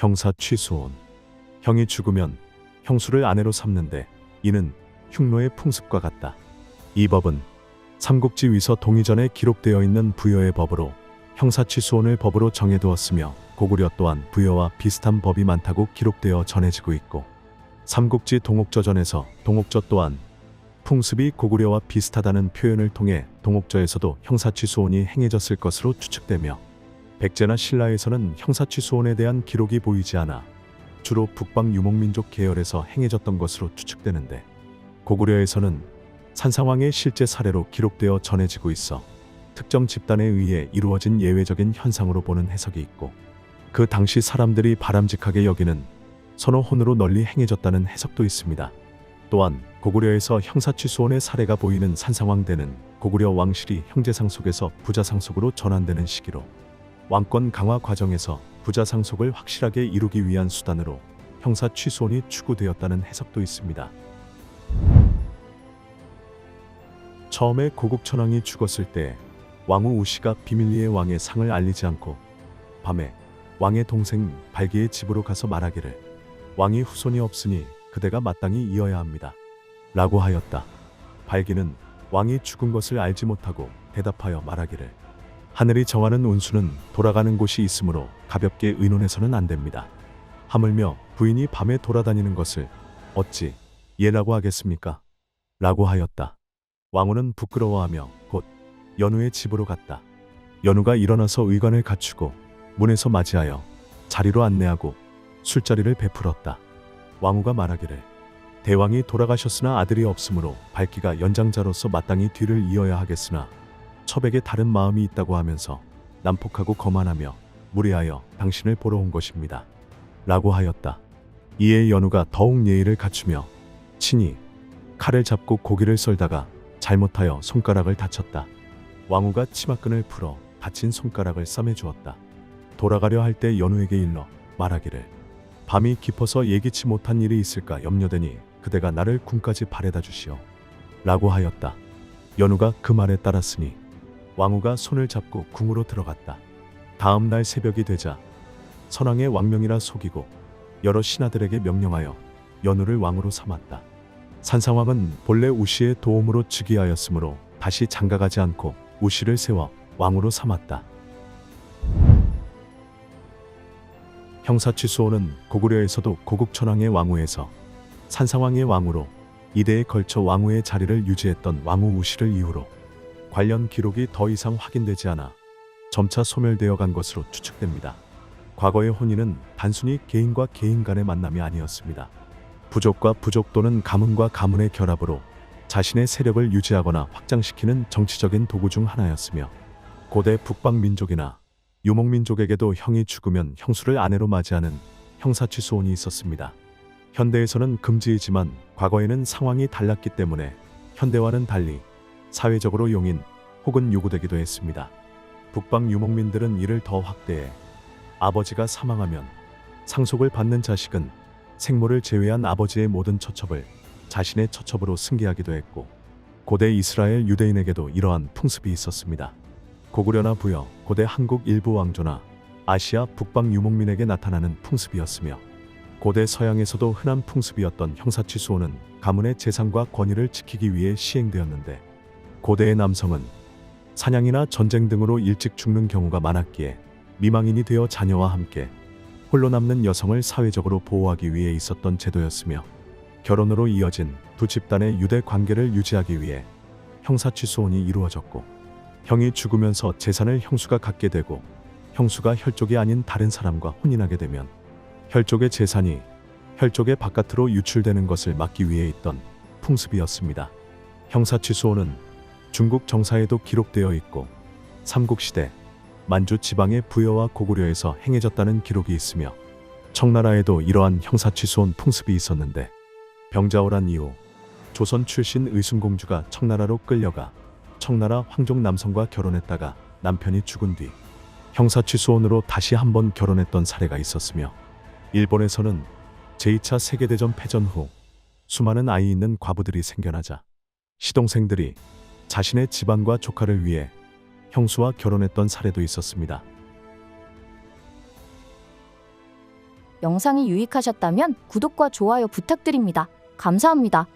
형사 취소온. 형이 죽으면 형수를 아내로 삼는데 이는 흉노의 풍습과 같다. 이 법은 삼국지 위서 동의전에 기록되어 있는 부여의 법으로 형사 취소온을 법으로 정해두었으며 고구려 또한 부여와 비슷한 법이 많다고 기록되어 전해지고 있고 삼국지 동옥저전에서 동옥저 또한 풍습이 고구려와 비슷하다는 표현을 통해 동옥저에서도 형사 취소원이 행해졌을 것으로 추측되며 백제나 신라에서는 형사취소원에 대한 기록이 보이지 않아 주로 북방 유목민족 계열에서 행해졌던 것으로 추측되는데 고구려에서는 산상왕의 실제 사례로 기록되어 전해지고 있어 특정 집단에 의해 이루어진 예외적인 현상으로 보는 해석이 있고 그 당시 사람들이 바람직하게 여기는 선호혼으로 널리 행해졌다는 해석도 있습니다. 또한 고구려에서 형사취소원의 사례가 보이는 산상왕대는 고구려 왕실이 형제상 속에서 부자상 속으로 전환되는 시기로 왕권 강화 과정에서 부자 상속을 확실하게 이루기 위한 수단으로 형사 취소원이 추구되었다는 해석도 있습니다. 처음에 고국천왕이 죽었을 때 왕후 우씨가 비밀리에 왕의 상을 알리지 않고 밤에 왕의 동생 발기의 집으로 가서 말하기를 왕이 후손이 없으니 그대가 마땅히 이어야 합니다. 라고 하였다. 발기는 왕이 죽은 것을 알지 못하고 대답하여 말하기를 하늘이 정하는 운수는 돌아가는 곳이 있으므로 가볍게 의논해서는 안 됩니다. 하물며 부인이 밤에 돌아다니는 것을 어찌 예라고 하겠습니까? 라고 하였다. 왕후는 부끄러워하며 곧 연우의 집으로 갔다. 연우가 일어나서 의관을 갖추고 문에서 맞이하여 자리로 안내하고 술자리를 베풀었다. 왕후가 말하기를 대왕이 돌아가셨으나 아들이 없으므로 발기가 연장자로서 마땅히 뒤를 이어야 하겠으나 첩에게 다른 마음이 있다고 하면서 난폭하고 거만하며 무례하여 당신을 보러 온 것입니다. 라고 하였다. 이에 연우가 더욱 예의를 갖추며 친히 칼을 잡고 고기를 썰다가 잘못하여 손가락을 다쳤다. 왕후가 치마끈을 풀어 다친 손가락을 싸매 주었다. 돌아가려 할 때 연우에게 일러 말하기를 밤이 깊어서 예기치 못한 일이 있을까 염려되니 그대가 나를 궁까지 바래다 주시오. 라고 하였다. 연우가 그 말에 따랐으니 왕후가 손을 잡고 궁으로 들어갔다. 다음 날 새벽이 되자 선왕의 왕명이라 속이고 여러 신하들에게 명령하여 연우를 왕으로 삼았다. 산상왕은 본래 우시의 도움으로 즉위하였으므로 다시 장가가지 않고 우시를 세워 왕으로 삼았다. 형사취소는 고구려에서도 고국천왕의 왕후에서 산상왕의 왕으로 이대에 걸쳐 왕후의 자리를 유지했던 왕후 우시를 이후로 관련 기록이 더 이상 확인되지 않아 점차 소멸되어 간 것으로 추측됩니다. 과거의 혼인은 단순히 개인과 개인 간의 만남이 아니었습니다. 부족과 부족 또는 가문과 가문의 결합으로 자신의 세력을 유지하거나 확장시키는 정치적인 도구 중 하나였으며 고대 북방 민족이나 유목 민족에게도 형이 죽으면 형수를 아내로 맞이하는 형사취소원이 있었습니다. 현대에서는 금지이지만 과거에는 상황이 달랐기 때문에 현대와는 달리 사회적으로 용인 혹은 요구되기도 했습니다. 북방 유목민들은 이를 더 확대해 아버지가 사망하면 상속을 받는 자식은 생모를 제외한 아버지의 모든 처첩을 자신의 처첩으로 승계하기도 했고 고대 이스라엘 유대인에게도 이러한 풍습이 있었습니다. 고구려나 부여, 고대 한국 일부 왕조나 아시아 북방 유목민에게 나타나는 풍습이었으며 고대 서양에서도 흔한 풍습이었던 형사취소는 가문의 재산과 권위를 지키기 위해 시행되었는데 고대의 남성은 사냥이나 전쟁 등으로 일찍 죽는 경우가 많았기에 미망인이 되어 자녀와 함께 홀로 남는 여성을 사회적으로 보호하기 위해 있었던 제도였으며 결혼으로 이어진 두 집단의 유대 관계를 유지하기 위해 형사 취소원이 이루어졌고 형이 죽으면서 재산을 형수가 갖게 되고 형수가 혈족이 아닌 다른 사람과 혼인하게 되면 혈족의 재산이 혈족의 바깥으로 유출되는 것을 막기 위해 있던 풍습이었습니다. 형사 취소원은 중국 정사에도 기록되어 있고 삼국시대 만주 지방의 부여와 고구려에서 행해졌다는 기록이 있으며 청나라에도 이러한 형사 취소원 풍습이 있었는데 병자호란 이후 조선 출신 의순공주가 청나라로 끌려가 청나라 황족 남성과 결혼했다가 남편이 죽은 뒤 형사 취소원으로 다시 한번 결혼했던 사례가 있었으며 일본에서는 제2차 세계대전 패전 후 수많은 아이 있는 과부들이 생겨나자 시동생들이 자신의 집안과 조카를 위해 형수와 결혼했던 사례도 있었습니다. 영상이 유익하셨다면 구독과 좋아요 부탁드립니다. 감사합니다.